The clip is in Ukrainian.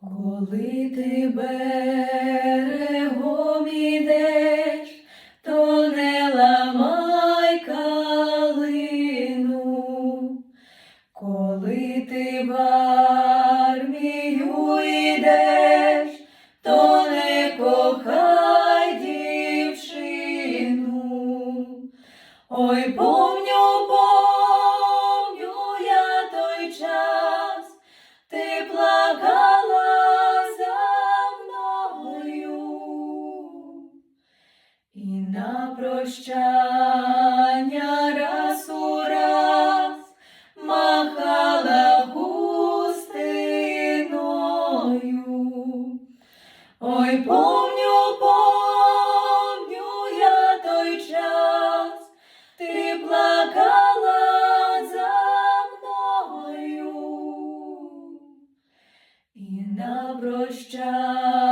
Коли ти берегом ідеш, то не ламай калину. Коли ти в армію йдеш, то не кохай дівчину. Ой, помню, на прощання раз у раз махала хустиною. Ой, помню, помню я той час, ти плакала за мною. І на прощання